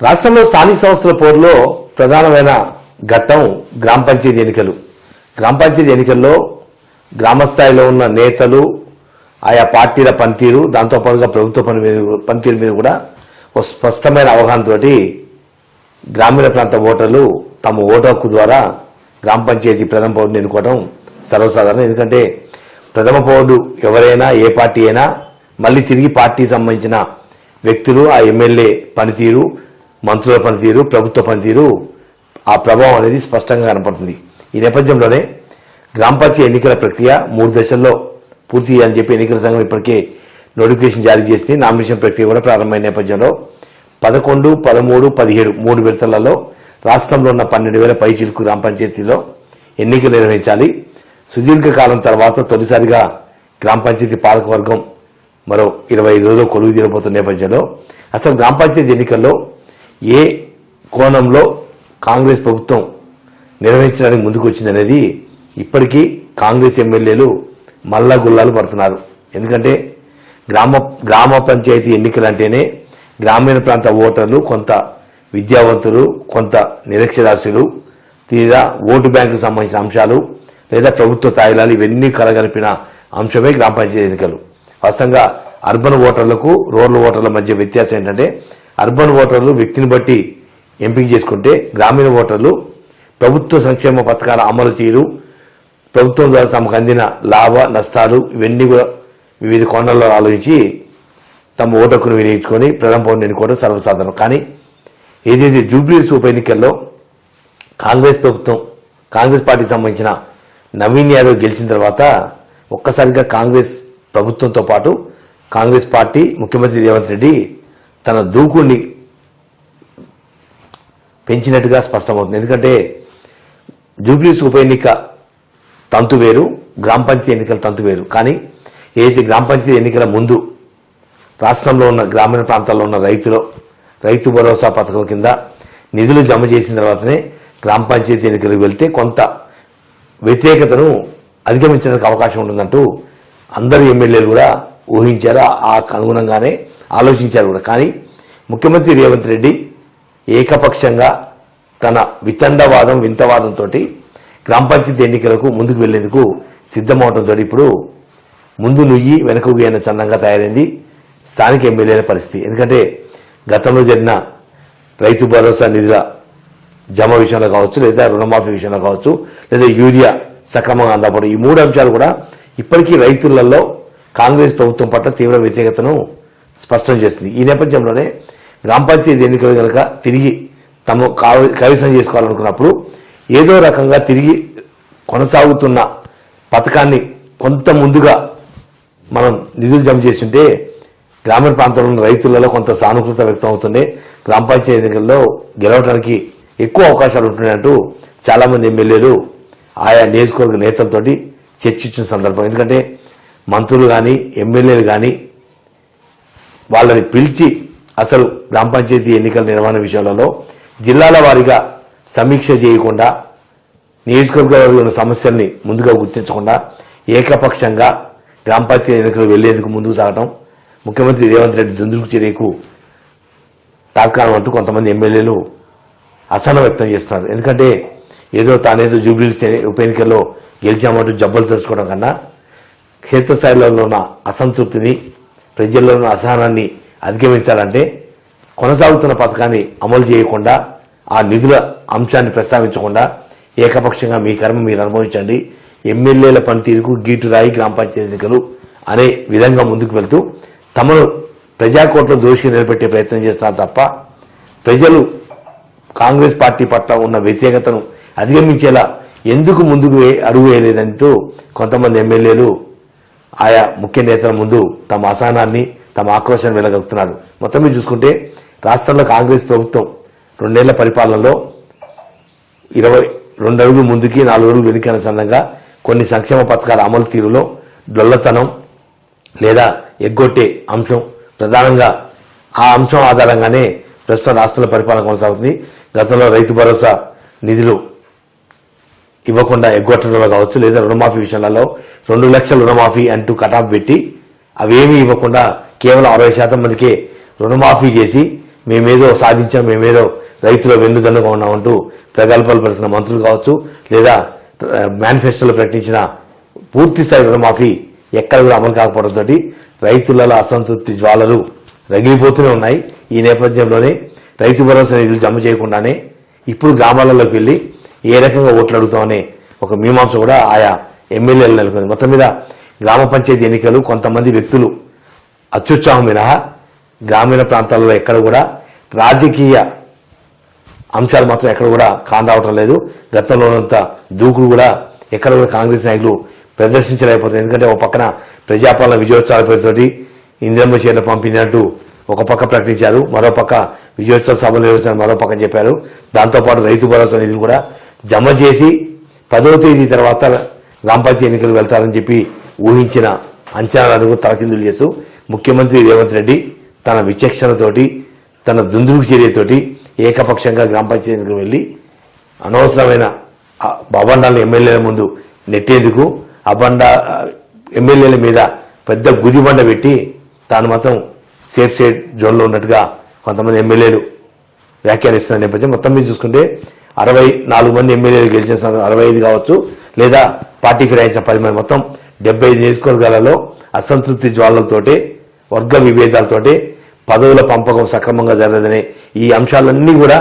రాష్ట్రంలో స్థానిక సంస్థల పోరులో ప్రధానమైన ఘట్టం గ్రామ పంచాయతీ ఎన్నికలు. గ్రామ పంచాయతీ ఎన్నికల్లో గ్రామస్థాయిలో ఉన్న నేతలు ఆయా పార్టీల పనితీరు దాంతోపాటుగా ప్రభుత్వ పని మీద పనితీరు మీద కూడా ఒక స్పష్టమైన అవగాహనతోటి గ్రామీణ ప్రాంత ఓటర్లు తమ ఓటు హక్కు ద్వారా గ్రామ పంచాయతీ ప్రథమ పౌరుని ఎన్నుకోవడం సర్వసాధారణం. ఎందుకంటే ప్రథమ పౌరుడు ఎవరైనా ఏ పార్టీ అయినా మళ్ళీ తిరిగి పార్టీకి సంబంధించిన వ్యక్తులు ఆ ఎమ్మెల్యే పనితీరు మంత్రుల పనితీరు ప్రభుత్వ పనితీరు ఆ ప్రభావం అనేది స్పష్టంగా కనపడుతుంది. ఈ నేపథ్యంలోనే గ్రామ పంచాయతీ ఎన్నికల ప్రక్రియ మూడు దశల్లో పూర్తి అని చెప్పి ఎన్నికల సంఘం ఇప్పటికే నోటిఫికేషన్ జారీ చేసింది. నామినేషన్ ప్రక్రియ కూడా ప్రారంభమైన నేపథ్యంలో పదకొండు పదమూడు పదిహేడు మూడు విడతలలో రాష్ట్రంలో ఉన్న పన్నెండు వేల పైచిలుకు గ్రామ పంచాయతీలో ఎన్నికలు నిర్వహించాలి. సుదీర్ఘకాలం తర్వాత తొలిసారిగా గ్రామ పంచాయతీ పాలకవర్గం మరో ఇరవై ఐదు రోజులు కొలువు తీరబోతున్న నేపథ్యంలో అసలు గ్రామ పంచాయతీ ఎన్నికల్లో ఏ కోణంలో కాంగ్రెస్ ప్రభుత్వం నిర్వహించడానికి ముందుకు వచ్చిందనేది ఇప్పటికీ కాంగ్రెస్ ఎమ్మెల్యేలు మల్లా గుల్లాలు పడుతున్నారు. ఎందుకంటే గ్రామ గ్రామ పంచాయతీ ఎన్నికలు అంటేనే గ్రామీణ ప్రాంత ఓటర్లు కొంత విద్యావంతులు కొంత నిరక్షరాస్యులు తీరా ఓటు బ్యాంకుకు సంబంధించిన అంశాలు లేదా ప్రభుత్వ తాయిలాలు ఇవన్నీ కలగలిపిన అంశమే గ్రామ పంచాయతీ ఎన్నికలు. వాస్తవంగా అర్బన్ ఓటర్లకు రూరల్ ఓటర్ల మధ్య వ్యత్యాసం ఏంటంటే అర్బన్ ఓటర్లు వ్యక్తిని బట్టి ఎంపిక చేసుకుంటే గ్రామీణ ఓటర్లు ప్రభుత్వ సంక్షేమ పథకాల అమలు తీరు ప్రభుత్వం ద్వారా తమకు అందిన లాభ నష్టాలు ఇవన్నీ కూడా వివిధ కోణాల్లో ఆలోచించి తమ ఓటకును వినియోగించుకొని ప్రథమ కూడా ఎన్నుకోవడం సర్వసాధారణం. కానీ ఏదైతే జూబ్లీస్ ఉప ఎన్నికల్లో కాంగ్రెస్ ప్రభుత్వం కాంగ్రెస్ పార్టీకి సంబంధించిన నవీన్ యాదవ్ గెలిచిన తర్వాత ఒక్కసారిగా కాంగ్రెస్ ప్రభుత్వంతో పాటు కాంగ్రెస్ పార్టీ ముఖ్యమంత్రి రేవంత్ రెడ్డి తన దూకుడిని పెంచినట్టుగా స్పష్టమవుతుంది. ఎందుకంటే జూబ్లీస్ ఉప ఎన్నిక తంతు వేరు గ్రామ పంచాయతీ ఎన్నికల తంతు వేరు. కానీ ఏదైతే గ్రామ పంచాయతీ ఎన్నికల ముందు రాష్ట్రంలో ఉన్న గ్రామీణ ప్రాంతాల్లో ఉన్న రైతులు రైతు భరోసా పథకం కింద నిధులు జమ చేసిన తర్వాతనే గ్రామ పంచాయతీ ఎన్నికలకు వెళ్తే కొంత వ్యతిరేకతను అధిగమించడానికి అవకాశం ఉంటుందంటూ అందరు ఎమ్మెల్యేలు కూడా ఊహించారు. ఆ అనుగుణంగానే ఆలోచించారు కూడా. కానీ ముఖ్యమంత్రి రేవంత్ రెడ్డి ఏకపక్షంగా తన వితండవాదం వింతవాదంతో గ్రామ పంచాయతీ ఎన్నికలకు ముందుకు వెళ్ళేందుకు సిద్ధమవడంతో ఇప్పుడు ముందు నుయ్యి వెనకకు అయిన చందంగా తయారైంది స్థానిక ఎమ్మెల్యేల పరిస్థితి. ఎందుకంటే గతంలో జరిగిన రైతు భరోసా నిధుల జమ విషయంలో కావచ్చు లేదా రుణమాఫీ విషయంలో కావచ్చు లేదా యూరియా సక్రమంగా అందపడం ఈ మూడు అంశాలు కూడా ఇప్పటికీ రైతులలో కాంగ్రెస్ ప్రభుత్వం పట్ల తీవ్ర వ్యతిరేకతను స్పష్టం చేస్తుంది ఈ నేపథ్యంలోనే గ్రామ పంచాయతీ ఎన్నికలు కనుక తిరిగి తమ కావ- చేసుకోవాలనుకున్నప్పుడు ఏదో రకంగా తిరిగి కొనసాగుతున్న పథకాన్ని కొంత ముందుగా మనం నిధులు జమ చేస్తుంటే గ్రామీణ ప్రాంతంలో రైతులలో కొంత సానుకూలత వ్యక్తం అవుతుంది గ్రామ పంచాయతీ ఎన్నికల్లో గెలవడానికి ఎక్కువ అవకాశాలు ఉంటున్నాయంటూ చాలామంది ఎమ్మెల్యేలు ఆయా నియోజకవర్గ నేతలతోటి చర్చించిన సందర్భం. ఎందుకంటే మంత్రులు కానీ ఎమ్మెల్యేలు కానీ వాళ్ళని పిలిచి అసలు గ్రామ పంచాయతీ ఎన్నికల నిర్వహణ విషయాలలో జిల్లాల వారీగా సమీక్ష చేయకుండా నియోజకవర్గాల్లో ఉన్న సమస్యల్ని ముందుగా గుర్తించకుండా ఏకపక్షంగా గ్రామ పంచాయతీ ఎన్నికలు వెళ్ళేందుకు ముందుకు సాగడం ముఖ్యమంత్రి రేవంత్ రెడ్డి దుందుకు చర్యకు తాత్కాలం అంటూ కొంతమంది ఎమ్మెల్యేలు అసహనం వ్యక్తం చేస్తున్నారు. ఎందుకంటే ఏదో తానేదో జూబ్లీ ఉప ఎన్నికల్లో గెలిచామంటూ జబ్బలు తెరుచుకోవడం కన్నా క్షేత్రస్థాయిలో ఉన్న అసంతృప్తిని ప్రజల్లో ఉన్న అసహనాన్ని అధిగమించాలంటే కొనసాగుతున్న పథకాన్ని అమలు చేయకుండా ఆ నిధుల అంశాన్ని ప్రస్తావించకుండా ఏకపక్షంగా మీ కర్మ మీరు అనుభవించండి. ఎమ్మెల్యేల పనితీరుకు గీటు రాయి గ్రామ పంచాయతీ ఎన్నికలు అనే విధంగా ముందుకు వెళ్తూ తమను ప్రజాకోట్లో దోషి నిలబెట్టే ప్రయత్నం చేస్తున్నారు తప్ప ప్రజలు కాంగ్రెస్ పార్టీ పట్ల ఉన్న వ్యతిరేకతను అధిగమించేలా ఎందుకు ముందుకు అడుగు వేయలేదంటూ కొంతమంది ఎమ్మెల్యేలు ఆయా ముఖ్య నేతల ముందు తమ అసహనాన్ని తమ ఆక్రోశాన్ని వెలగలుగుతున్నారు మొత్తం మీద చూసుకుంటే రాష్ట్రంలో కాంగ్రెస్ ప్రభుత్వం రెండేళ్ళ పరిపాలనలో ఇరవై రెండు అడుగులు ముందుకి నాలుగు అడుగులు వెనుకైన సందంగా కొన్ని సంక్షేమ పథకాల అమలు తీరులో డొల్లతనం లేదా ఎగ్గొట్టే అంశం ప్రధానంగా ఆ అంశం ఆధారంగానే ప్రస్తుతం రాష్ట్రంలో పరిపాలన కొనసాగుతుంది. గతంలో రైతు భరోసా నిధులు ఇవ్వకుండా ఎగ్గొట్టడంలో కావచ్చు లేదా రుణమాఫీ విషయాలలో రెండు లక్షల రుణమాఫీ అంటూ కటాఫ్ పెట్టి అవేమీ ఇవ్వకుండా కేవలం అరవై శాతం మందికే రుణమాఫీ చేసి మేమేదో సాధించాం మేమేదో రైతుల వెన్నుదన్నుగా ఉన్నామంటూ ప్రగల్భాలు పలికిన మంత్రులు కావచ్చు లేదా మేనిఫెస్టోలో ప్రకటించిన పూర్తి స్థాయి రుణమాఫీ ఎక్కడ కూడా అమలు కాకపోవడంతో రైతులలో అసంతృప్తి జ్వాలలు రగిలిపోతూనే ఉన్నాయి. ఈ నేపథ్యంలోనే రైతు భరోసా నిధులు జమ చేయకుండానే ఇప్పుడు గ్రామాలలోకి వెళ్ళి ఏ రకంగా ఓట్లు అడుగుతామనే ఒక మీమాంస కూడా ఆయా ఎమ్మెల్యేలు నెలకొంది. మొత్తం మీద గ్రామ పంచాయతీ ఎన్నికలు కొంతమంది వ్యక్తులు అత్యుత్సాహం మినహా గ్రామీణ ప్రాంతాలలో ఎక్కడ కూడా రాజకీయ అంశాలు మాత్రం ఎక్కడ కూడా కానరావటం లేదు. గతంలో ఉన్నంత దూకుడు కూడా ఎక్కడ కూడా కాంగ్రెస్ నాయకులు ప్రదర్శించలేకపోతుంది ఎందుకంటే ఒక పక్కన ప్రజాపాలన విజయోత్సవాల పేరుతోటి ఇందిరమ్మ చీరలు పంపినట్టు ఒక పక్క ప్రకటించారు. మరో పక్క విజయోత్సవ సభలు నిర్వహించారు మరో పక్కన చెప్పారు. దాంతోపాటు రైతు భరోసా నిధులు కూడా జమ చేసి పదవ తేదీ తర్వాత గ్రామ ఎన్నికలు వెళ్తారని చెప్పి ఊహించిన అంచనాలను తలకిందులు చేస్తూ ముఖ్యమంత్రి రేవంత్ రెడ్డి తన విచక్షణతోటి తన దుందుకు చర్యతోటి ఏకపక్షంగా గ్రామ పంచాయతీ ఎన్నికలు వెళ్ళి అనవసరమైన ఆ అబండాలను ఎమ్మెల్యేల ముందు నెట్టేందుకు అబండ ఎమ్మెల్యేల మీద పెద్ద గుదిబండ పెట్టి తాను మాత్రం సేఫ్ సైడ్ జోన్లో ఉన్నట్టుగా కొంతమంది ఎమ్మెల్యేలు వ్యాఖ్యానిస్తున్న నేపథ్యం మొత్తం మీద చూసుకుంటే అరవై నాలుగు మంది ఎమ్మెల్యేలు గెలిచిన సందర్భం అరవై ఐదు కావచ్చు లేదా పార్టీ ఫిరాయించిన పది మంది మొత్తం డెబ్బై ఐదు నియోజకవర్గాలలో అసంతృప్తి జ్వాలలతోటే వర్గ విభేదాలతోటి పదవుల పంపకం సక్రమంగా జరగదనే ఈ అంశాలన్నీ కూడా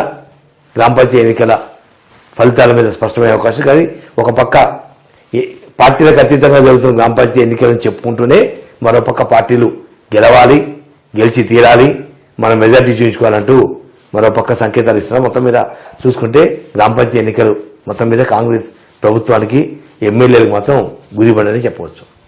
గ్రామ పంచాయతీ ఎన్నికల ఫలితాల మీద స్పష్టమయ్యే అవకాశం కానీ ఒక పక్క పార్టీలకు అతీతంగా జరుగుతున్న గ్రామ పంచాయతీ ఎన్నికలను చెప్పుకుంటూనే మరో పక్క పార్టీలు గెలవాలి గెలిచి తీరాలి మనం మెజార్టీ చూపించుకోవాలంటూ మరో పక్క సంకేతాలు ఇస్తున్నాం. మొత్తం మీద చూసుకుంటే గ్రామ పంచాయతీ ఎన్నికలు మొత్తం మీద కాంగ్రెస్ ప్రభుత్వానికి ఎమ్మెల్యేలకు మాత్రం గుదిబండని చెప్పవచ్చు.